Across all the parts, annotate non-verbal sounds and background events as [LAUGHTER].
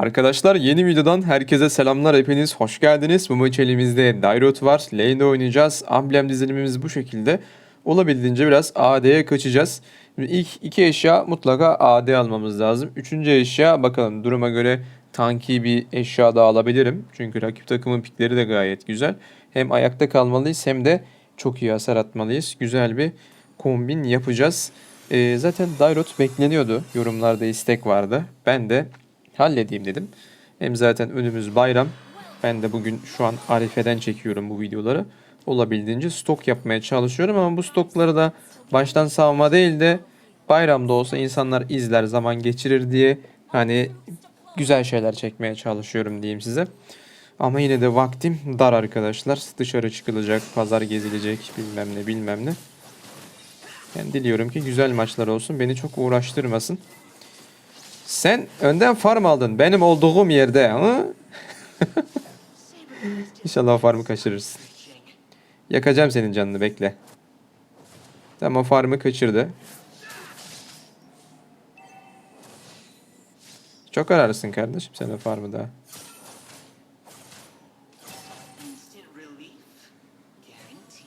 Arkadaşlar yeni videodan herkese selamlar hepiniz hoş geldiniz. Bu maç elimizde Dairot var. Lane'de oynayacağız. Amblem dizilimimiz bu şekilde. Olabildiğince biraz AD'ye kaçacağız. Şimdi ilk iki eşya mutlaka AD almamız lazım. Üçüncü eşya bakalım duruma göre tanki bir eşya da alabilirim. Çünkü rakip takımın pikleri de gayet güzel. Hem ayakta kalmalıyız hem de çok iyi hasar atmalıyız. Güzel bir kombin yapacağız. Ee, zaten Dairot bekleniyordu. Yorumlarda istek vardı. Ben de halledeyim dedim. Hem zaten önümüz bayram. Ben de bugün şu an Arife'den çekiyorum bu videoları. Olabildiğince stok yapmaya çalışıyorum ama bu stokları da baştan savma değil de bayramda olsa insanlar izler zaman geçirir diye hani güzel şeyler çekmeye çalışıyorum diyeyim size. Ama yine de vaktim dar arkadaşlar. Dışarı çıkılacak, pazar gezilecek bilmem ne bilmem ne. Ben diliyorum ki güzel maçlar olsun. Beni çok uğraştırmasın. Sen önden farm aldın benim olduğum yerde. Ha? [LAUGHS] İnşallah farmı kaçırırsın. Yakacağım senin canını bekle. Tamam farmı kaçırdı. Çok ararısın kardeşim sen o farmı da. Instant relief guaranteed.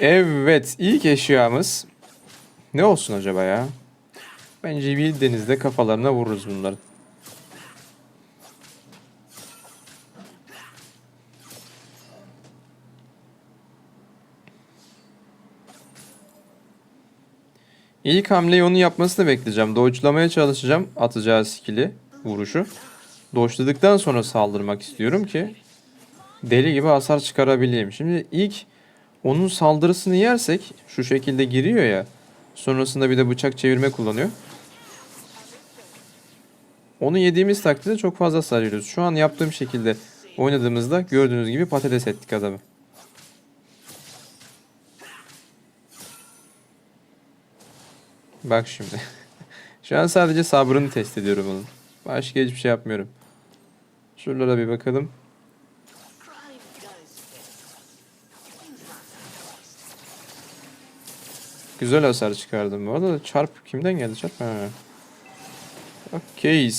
Evet ilk eşyamız ne olsun acaba ya? Bence bir denizde kafalarına vururuz bunların. İlk hamleyi onun yapmasını bekleyeceğim. Dodge'lamaya çalışacağım atacağı skill'i, vuruşu. Dodge'ladıktan sonra saldırmak istiyorum ki deli gibi hasar çıkarabileyim. Şimdi ilk onun saldırısını yersek şu şekilde giriyor ya. Sonrasında bir de bıçak çevirme kullanıyor. Onu yediğimiz takdirde çok fazla sarıyoruz. Şu an yaptığım şekilde oynadığımızda gördüğünüz gibi patates ettik adamı. Bak şimdi. [LAUGHS] Şu an sadece sabrını test ediyorum onun. Başka hiçbir şey yapmıyorum. Şuralara bir bakalım. Güzel hasar çıkardım bu arada. da Çarp kimden geldi çarp? Ha. Okey.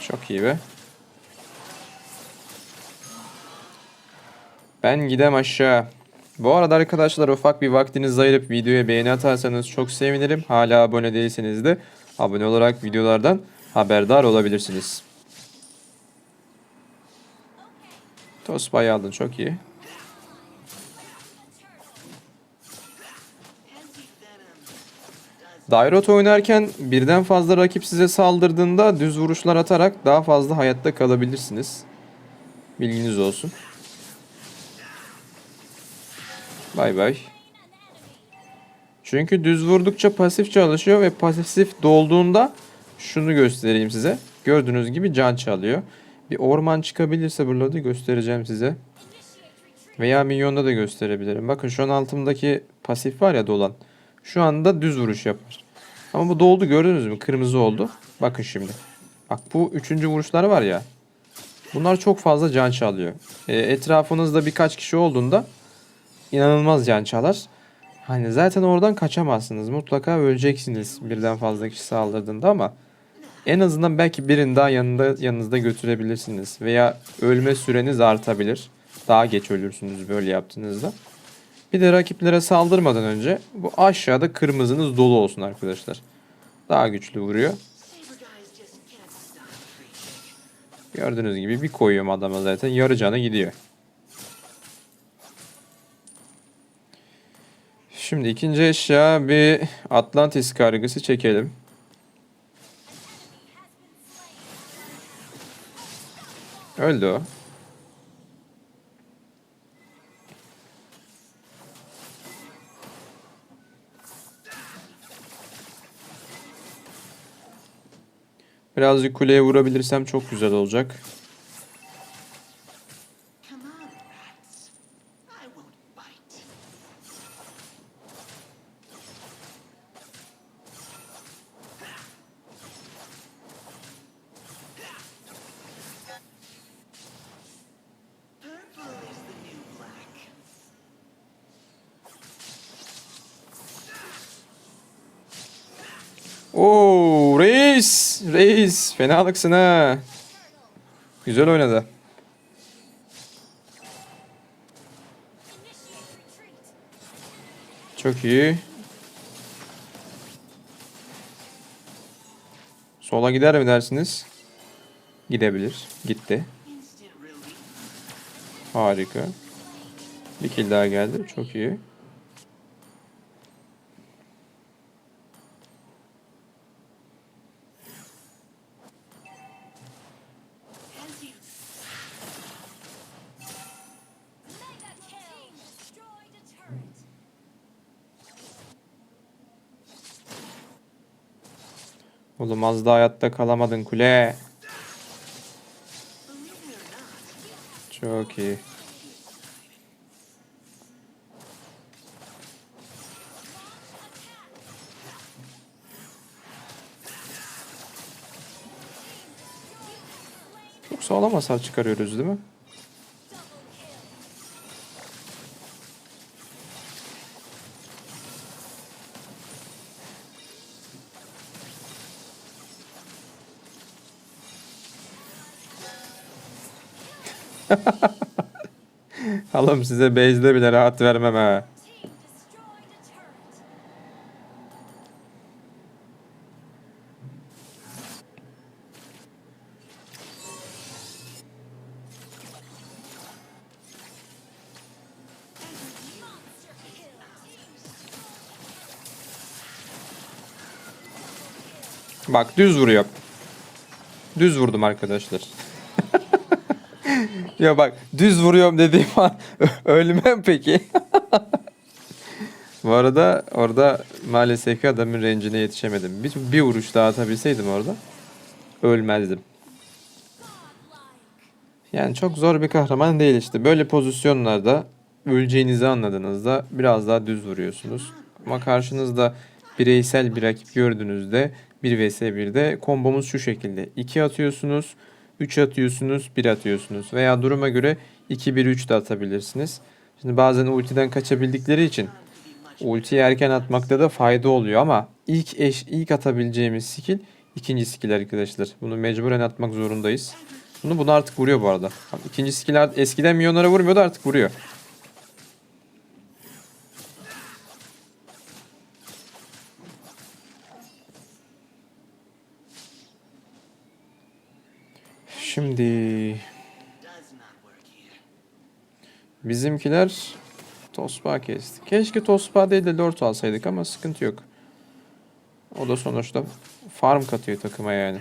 Çok iyi be. Ben gidem aşağı. Bu arada arkadaşlar ufak bir vaktinizi ayırıp videoya beğeni atarsanız çok sevinirim. Hala abone değilseniz de abone olarak videolardan haberdar olabilirsiniz. Tost bayağı aldın çok iyi. Dairot oynarken birden fazla rakip size saldırdığında düz vuruşlar atarak daha fazla hayatta kalabilirsiniz. Bilginiz olsun. Bay bay. Çünkü düz vurdukça pasif çalışıyor ve pasif dolduğunda şunu göstereyim size. Gördüğünüz gibi can çalıyor. Bir orman çıkabilirse burada göstereceğim size. Veya minyonda da gösterebilirim. Bakın şu an altımdaki pasif var ya dolan. Şu anda düz vuruş yapar. Ama bu doldu gördünüz mü? Kırmızı oldu. Bakın şimdi. Bak bu üçüncü vuruşlar var ya. Bunlar çok fazla can çalıyor. E, etrafınızda birkaç kişi olduğunda inanılmaz can çalar. Hani zaten oradan kaçamazsınız. Mutlaka öleceksiniz birden fazla kişi saldırdığında ama en azından belki birini daha yanında yanınızda götürebilirsiniz veya ölme süreniz artabilir. Daha geç ölürsünüz böyle yaptığınızda. Bir de rakiplere saldırmadan önce bu aşağıda kırmızınız dolu olsun arkadaşlar. Daha güçlü vuruyor. Gördüğünüz gibi bir koyuyorum adama zaten yarı canı gidiyor. Şimdi ikinci eşya bir Atlantis kargısı çekelim. Öldü o. Birazcık kuleye vurabilirsem çok güzel olacak. Fenalıksın ha. Güzel oynadı. Çok iyi. Sola gider mi dersiniz? Gidebilir. Gitti. Harika. Bir kill daha geldi. Çok iyi. Oğlum az da hayatta kalamadın kule. Çok iyi. Çok sağlam hasar çıkarıyoruz değil mi? [LAUGHS] Oğlum size base'de bile rahat vermem ha. Bak düz vuruyor. Düz vurdum arkadaşlar. Ya bak düz vuruyorum dediğim [LAUGHS] an ölmem peki. Bu arada orada maalesef ki adamın rencine yetişemedim. Bir, bir vuruş daha atabilseydim orada ölmezdim. Yani çok zor bir kahraman değil işte. Böyle pozisyonlarda öleceğinizi anladığınızda biraz daha düz vuruyorsunuz. Ama karşınızda bireysel bir rakip gördüğünüzde 1 vs 1'de kombomuz şu şekilde. 2 atıyorsunuz, 3 atıyorsunuz, 1 atıyorsunuz. Veya duruma göre 2-1-3 de atabilirsiniz. Şimdi bazen ultiden kaçabildikleri için ultiyi erken atmakta da fayda oluyor ama ilk eş ilk atabileceğimiz skill ikinci skill arkadaşlar. Bunu mecburen atmak zorundayız. Bunu bunu artık vuruyor bu arada. İkinci skill eskiden milyonlara vurmuyordu artık vuruyor. Şimdi bizimkiler tospa kesti. Keşke tospa değil de lord alsaydık ama sıkıntı yok. O da sonuçta farm katıyor takıma yani.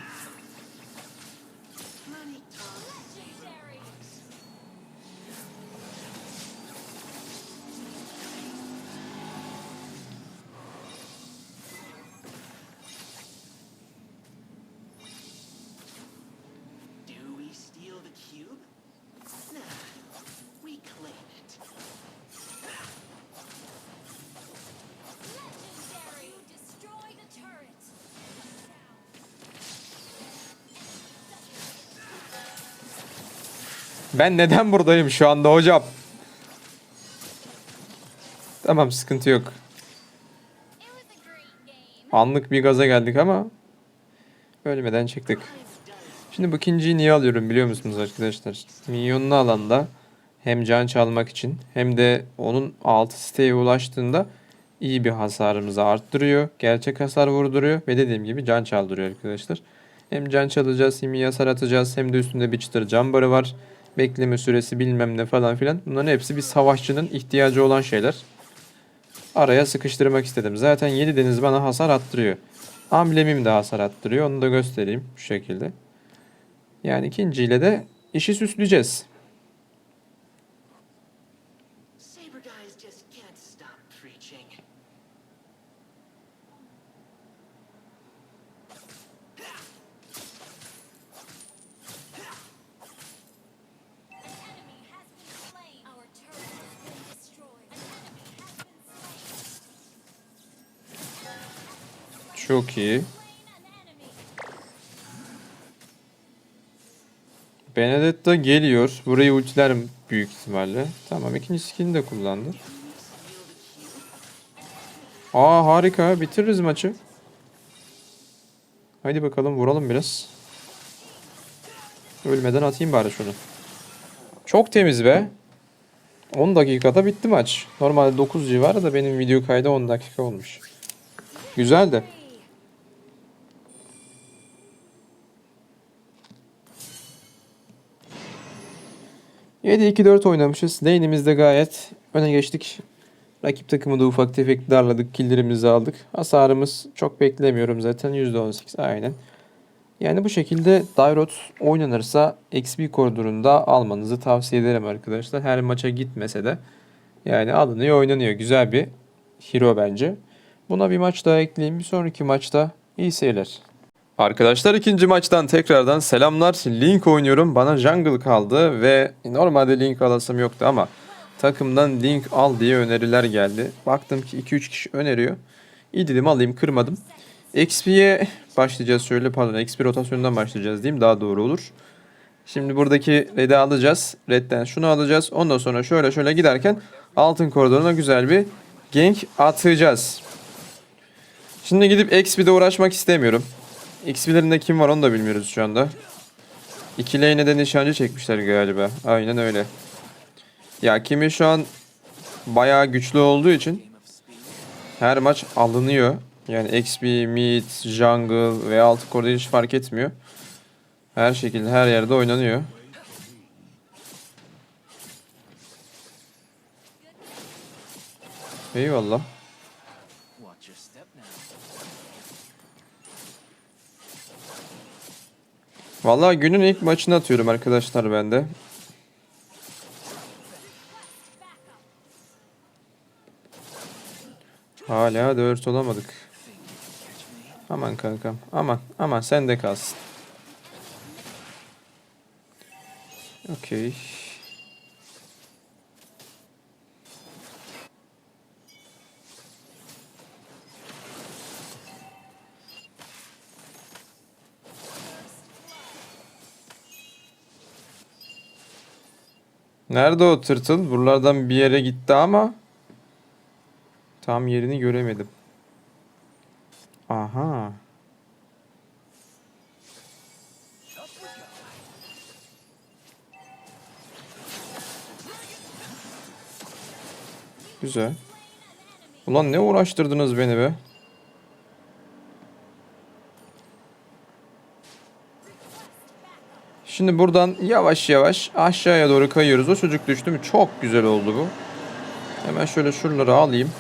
Ben neden buradayım şu anda hocam? Tamam sıkıntı yok. Anlık bir gaza geldik ama ölmeden çıktık. Şimdi bu ikinciyi niye alıyorum biliyor musunuz arkadaşlar? Minyonlu alanda hem can çalmak için hem de onun altı siteye ulaştığında iyi bir hasarımızı arttırıyor. Gerçek hasar vurduruyor ve dediğim gibi can çaldırıyor arkadaşlar. Hem can çalacağız hem iyi hasar atacağız hem de üstünde bir çıtır can barı var. Bekleme süresi bilmem ne falan filan. Bunların hepsi bir savaşçının ihtiyacı olan şeyler. Araya sıkıştırmak istedim. Zaten 7 deniz bana hasar attırıyor. Amblemim de hasar attırıyor. Onu da göstereyim şu şekilde. Yani ikinciyle de işi süsleyeceğiz. Çok iyi. Benedetta geliyor. Burayı ultiler büyük ihtimalle. Tamam ikinci skillini de kullandı. Aa harika. Bitiririz maçı. Haydi bakalım vuralım biraz. Ölmeden atayım bari şunu. Çok temiz be. 10 dakikada bitti maç. Normalde 9 civarı da benim video kaydı 10 dakika olmuş. Güzeldi. ...7-2-4 oynamışız. Lane'imiz de gayet öne geçtik. Rakip takımı da ufak tefek darladık. Killlerimizi aldık. Hasarımız çok beklemiyorum zaten. %18 aynen. Yani bu şekilde Dairot oynanırsa XP koridorunda almanızı tavsiye ederim arkadaşlar. Her maça gitmese de yani alınıyor oynanıyor. Güzel bir hero bence. Buna bir maç daha ekleyeyim. Bir sonraki maçta iyi seyirler. Arkadaşlar ikinci maçtan tekrardan selamlar. Link oynuyorum. Bana jungle kaldı ve normalde link alasım yoktu ama takımdan link al diye öneriler geldi. Baktım ki 2-3 kişi öneriyor. İyi dedim alayım kırmadım. XP'ye başlayacağız şöyle pardon XP rotasyonundan başlayacağız diyeyim daha doğru olur. Şimdi buradaki red'i alacağız. Red'den şunu alacağız. Ondan sonra şöyle şöyle giderken altın koridoruna güzel bir gank atacağız. Şimdi gidip XP'de uğraşmak istemiyorum. XP'lerinde kim var onu da bilmiyoruz şu anda. İki lane'e de nişancı çekmişler galiba. Aynen öyle. Ya kimi şu an bayağı güçlü olduğu için her maç alınıyor. Yani XP, mid, jungle ve altı koridor hiç fark etmiyor. Her şekilde her yerde oynanıyor. Eyvallah. Vallahi günün ilk maçını atıyorum arkadaşlar ben de. Hala 4 olamadık. Aman kankam. Aman. Aman sen de kalsın. Okey. Nerede o tırtıl? Buralardan bir yere gitti ama tam yerini göremedim. Aha. Güzel. Ulan ne uğraştırdınız beni be? Şimdi buradan yavaş yavaş aşağıya doğru kayıyoruz. O çocuk düştü mü? Çok güzel oldu bu. Hemen şöyle şuraları alayım.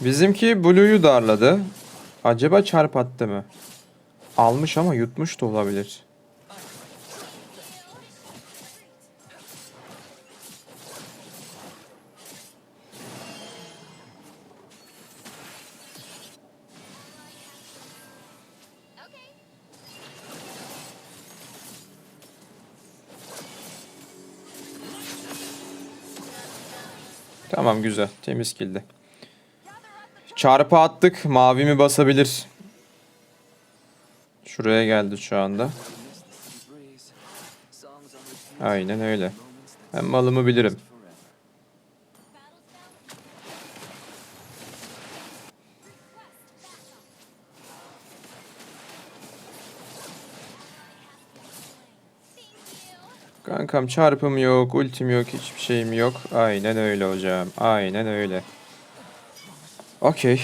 Bizimki Blue'yu darladı. Acaba çarp attı mı? Almış ama yutmuş da olabilir. Güzel. Temiz kildi. Çarpı attık. Mavi mi basabilir? Şuraya geldi şu anda. Aynen öyle. Ben malımı bilirim. Kankam çarpım yok, ultim yok, hiçbir şeyim yok. Aynen öyle hocam. Aynen öyle. Okey.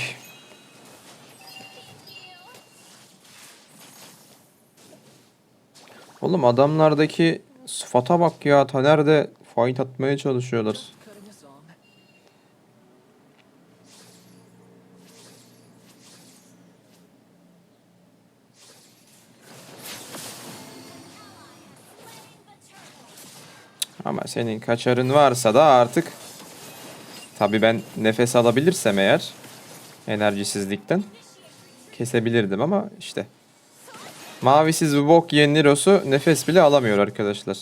Oğlum adamlardaki sıfata bak ya. Taner de fight atmaya çalışıyorlar. Ama senin kaçarın varsa da artık tabii ben nefes alabilirsem eğer enerjisizlikten kesebilirdim ama işte mavisiz bu bok yiyen Niros'u nefes bile alamıyor arkadaşlar.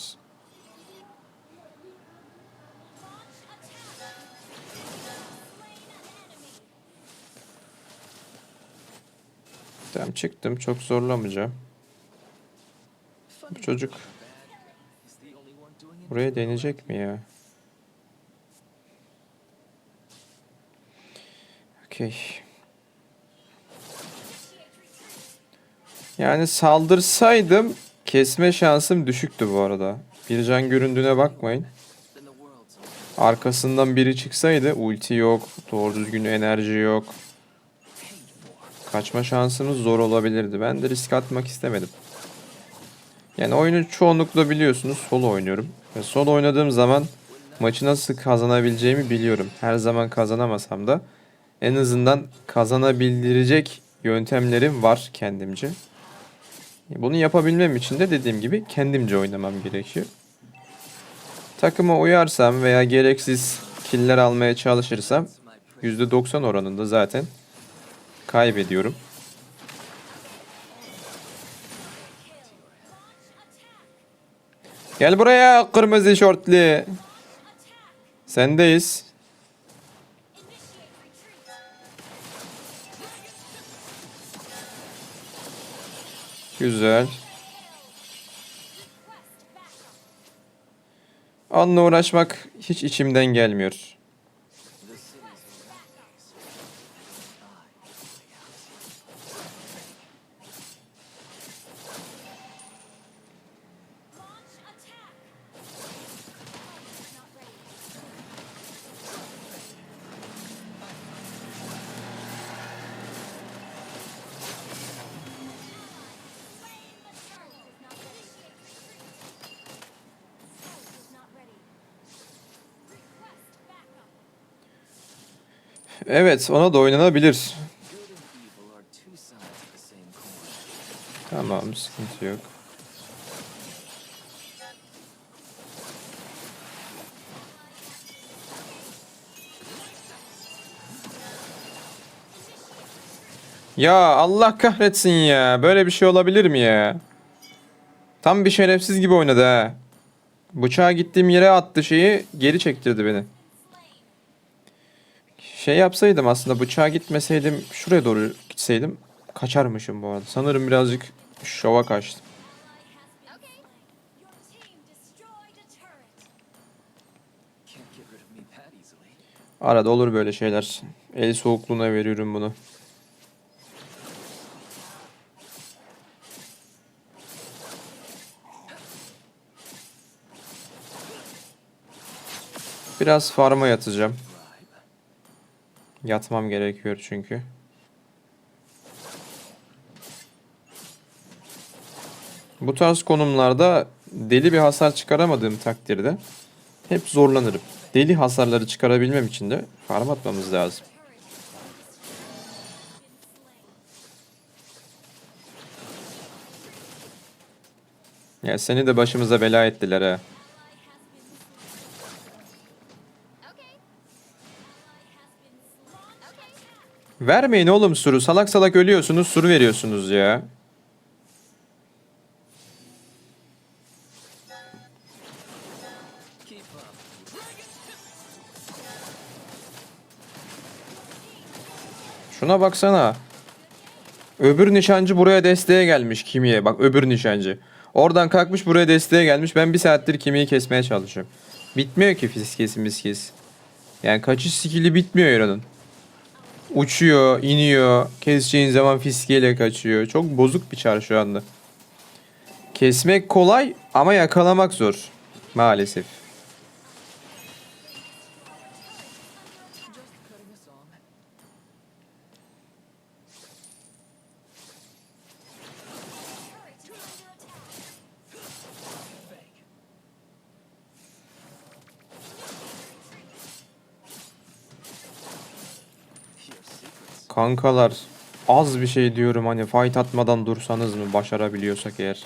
Tamam çıktım çok zorlamayacağım. Bu çocuk Is the only one doing Buraya deneyecek mi ya? Okey. Yani saldırsaydım kesme şansım düşüktü bu arada. Bir can göründüğüne bakmayın. Arkasından biri çıksaydı ulti yok, doğru düzgün enerji yok. Kaçma şansımız zor olabilirdi. Ben de risk atmak istemedim. Yani oyunu çoğunlukla biliyorsunuz solo oynuyorum. Ve solo oynadığım zaman maçı nasıl kazanabileceğimi biliyorum. Her zaman kazanamasam da en azından kazanabildirecek yöntemlerim var kendimce. Bunu yapabilmem için de dediğim gibi kendimce oynamam gerekiyor. Takıma uyarsam veya gereksiz killer almaya çalışırsam %90 oranında zaten kaybediyorum. Gel buraya kırmızı şortlu. Sendeyiz. Güzel. Onunla uğraşmak hiç içimden gelmiyor. Evet, ona da oynanabilir. Tamam, sıkıntı yok. Ya Allah kahretsin ya. Böyle bir şey olabilir mi ya? Tam bir şerefsiz gibi oynadı ha. Bıçağı gittiğim yere attı şeyi geri çektirdi beni. Şey yapsaydım aslında bıçağa gitmeseydim şuraya doğru gitseydim kaçarmışım bu arada. Sanırım birazcık şova kaçtım. Arada olur böyle şeyler. El soğukluğuna veriyorum bunu. Biraz farma yatacağım. Yatmam gerekiyor çünkü. Bu tarz konumlarda deli bir hasar çıkaramadığım takdirde hep zorlanırım. Deli hasarları çıkarabilmem için de farm atmamız lazım. Ya seni de başımıza bela ettiler ha. Vermeyin oğlum suru. Salak salak ölüyorsunuz, sur veriyorsunuz ya. Şuna baksana. Öbür nişancı buraya desteğe gelmiş kimiye. Bak öbür nişancı. Oradan kalkmış buraya desteğe gelmiş. Ben bir saattir kimiyi kesmeye çalışıyorum. Bitmiyor ki fiskesi miskesi. Yani kaçış skill'i bitmiyor Eron'un. Uçuyor, iniyor. Keseceğin zaman fiskeyle kaçıyor. Çok bozuk bir çar şu anda. Kesmek kolay ama yakalamak zor. Maalesef. Kankalar az bir şey diyorum hani fight atmadan dursanız mı başarabiliyorsak eğer.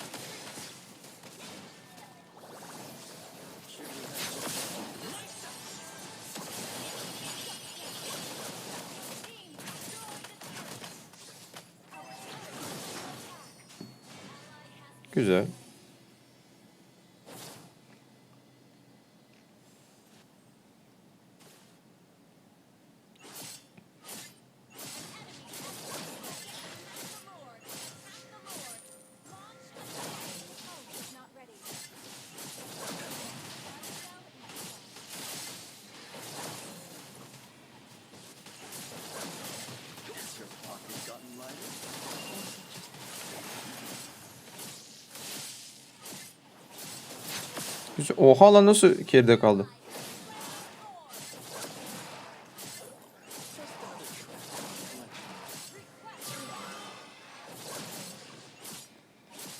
Güzel. Oha lan nasıl geride kaldı?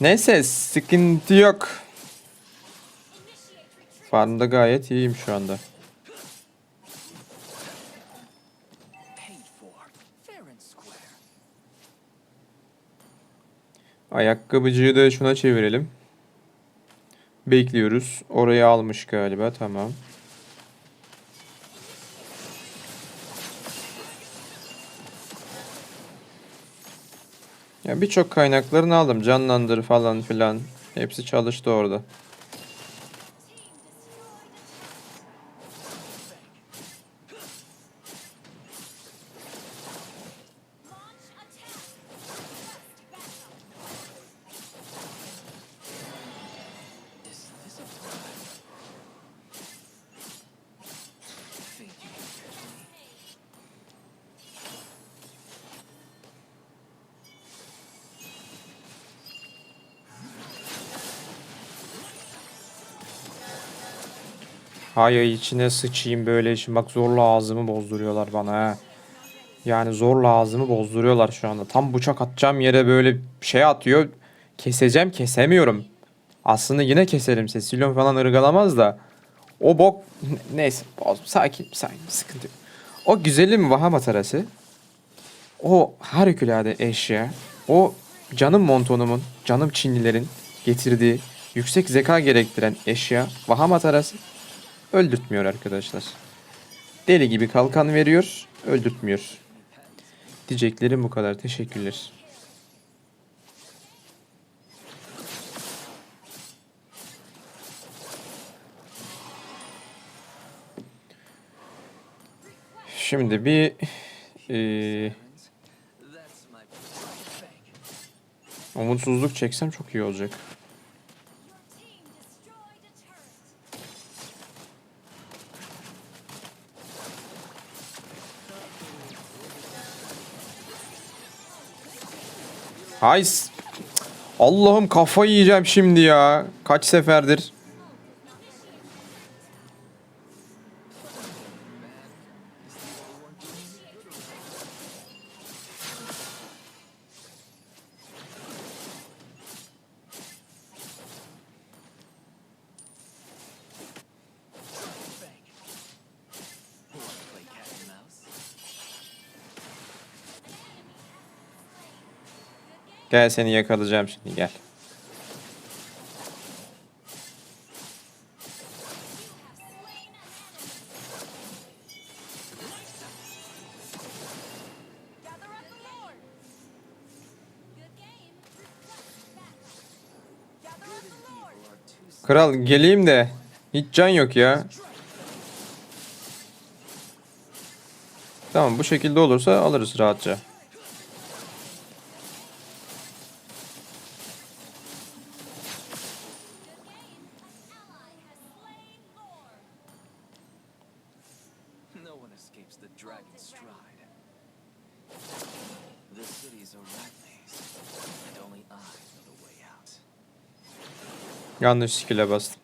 Neyse sıkıntı yok. Farmda gayet iyiyim şu anda. Ayakkabıcıyı da şuna çevirelim. Bekliyoruz. Orayı almış galiba. Tamam. Ya birçok kaynaklarını aldım. Canlandır falan filan. Hepsi çalıştı orada. Hay içine sıçayım böyle işim. Bak zorla ağzımı bozduruyorlar bana ha. Yani zorla ağzımı bozduruyorlar şu anda. Tam bıçak atacağım yere böyle şey atıyor. Keseceğim kesemiyorum. Aslında yine keserim. Cecilion falan ırgalamaz da. O bok... Neyse. boz- Sakin sakin. Sıkıntı yok. O güzelim Vahama tarası. O harikulade eşya. O canım montonumun, canım Çinlilerin getirdiği yüksek zeka gerektiren eşya Vahama tarası öldürtmüyor arkadaşlar. Deli gibi kalkan veriyor, öldürtmüyor. Diyeceklerim bu kadar. Teşekkürler. Şimdi bir fake. umutsuzluk çeksem çok iyi olacak. Hay s- Allah'ım kafayı yiyeceğim şimdi ya. Kaç seferdir. Gel seni yakalayacağım şimdi gel. Kral geleyim de hiç can yok ya. Tamam bu şekilde olursa alırız rahatça. Dragon's stride. The city's a and only I know the way out. Yanlış skill'e bastım.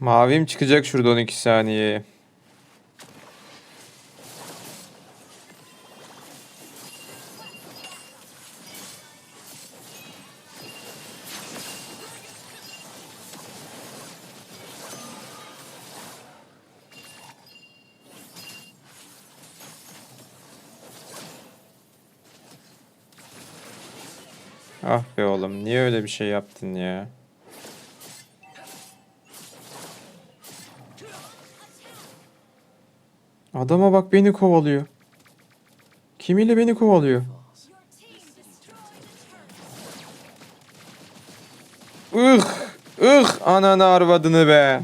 Mavim çıkacak şurada 12 saniye. Ah be oğlum niye öyle bir şey yaptın ya? Adama bak beni kovalıyor. Kimiyle beni kovalıyor? Ih! Ih! Ananı arvadını be.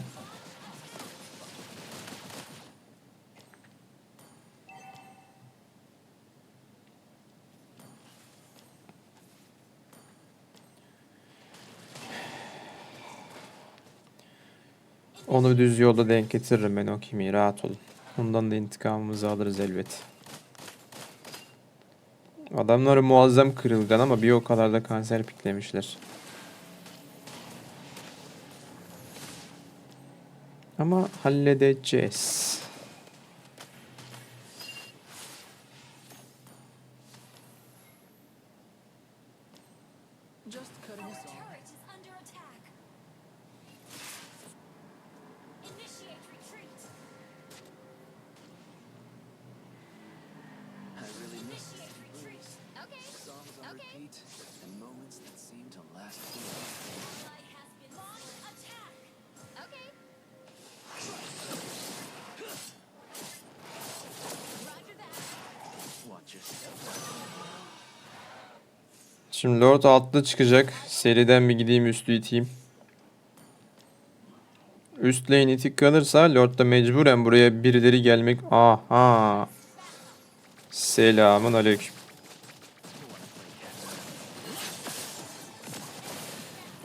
Onu düz yolda denk getiririm ben o kimi rahat olun. Ondan da intikamımızı alırız elbet. Adamları muazzam kırılgan ama bir o kadar da kanser piklemişler. Ama halledeceğiz. 4 altlı çıkacak. Seriden bir gideyim üstü iteyim. Üst lane itik kalırsa Lord da mecburen buraya birileri gelmek... Aha. Selamın aleyküm.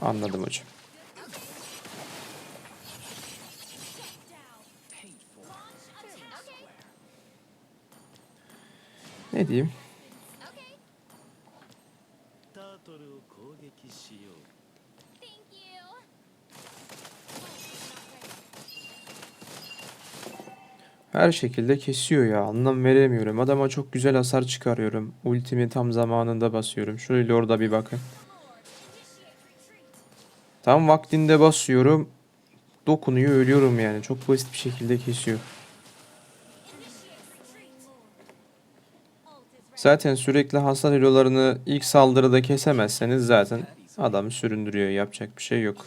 Anladım hocam. Ne diyeyim? healthy shield. Thank you. Her şekilde kesiyor ya. Anlam veremiyorum. Adama çok güzel hasar çıkarıyorum. Ultimi tam zamanında basıyorum. Şöyle orada bir bakın. Tam vaktinde basıyorum. Dokunuyor ölüyorum yani. Çok basit bir şekilde kesiyor. Zaten sürekli hasar herolarını ilk saldırıda kesemezseniz zaten adamı süründürüyor. Yapacak bir şey yok.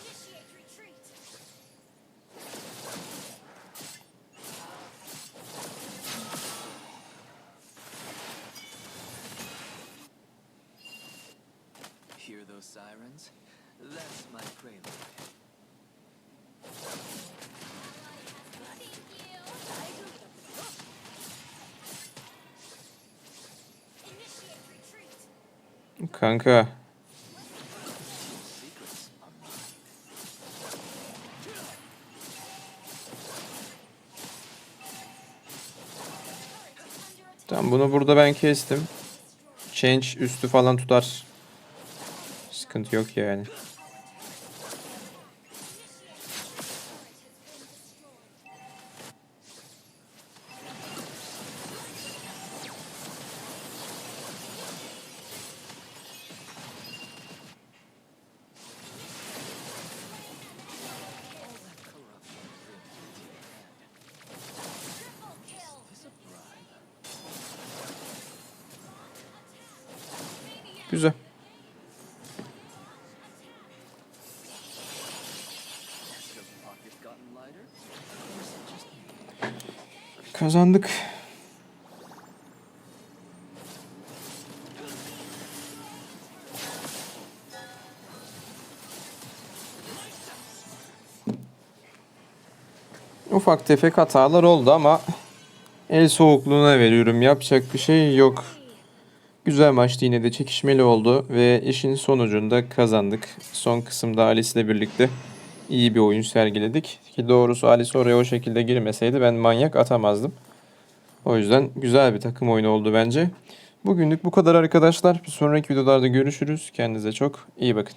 Initiate burada ben kestim. Change üstü falan tutar. Sıkıntı yok yani. Me? Kazandık. Ufak tefek hatalar oldu ama el soğukluğuna veriyorum. Yapacak bir şey yok. Güzel maçtı yine de çekişmeli oldu ve işin sonucunda kazandık. Son kısımda Alice ile birlikte iyi bir oyun sergiledik. Ki doğrusu Alice oraya o şekilde girmeseydi ben manyak atamazdım. O yüzden güzel bir takım oyunu oldu bence. Bugünlük bu kadar arkadaşlar. Bir sonraki videolarda görüşürüz. Kendinize çok iyi bakın.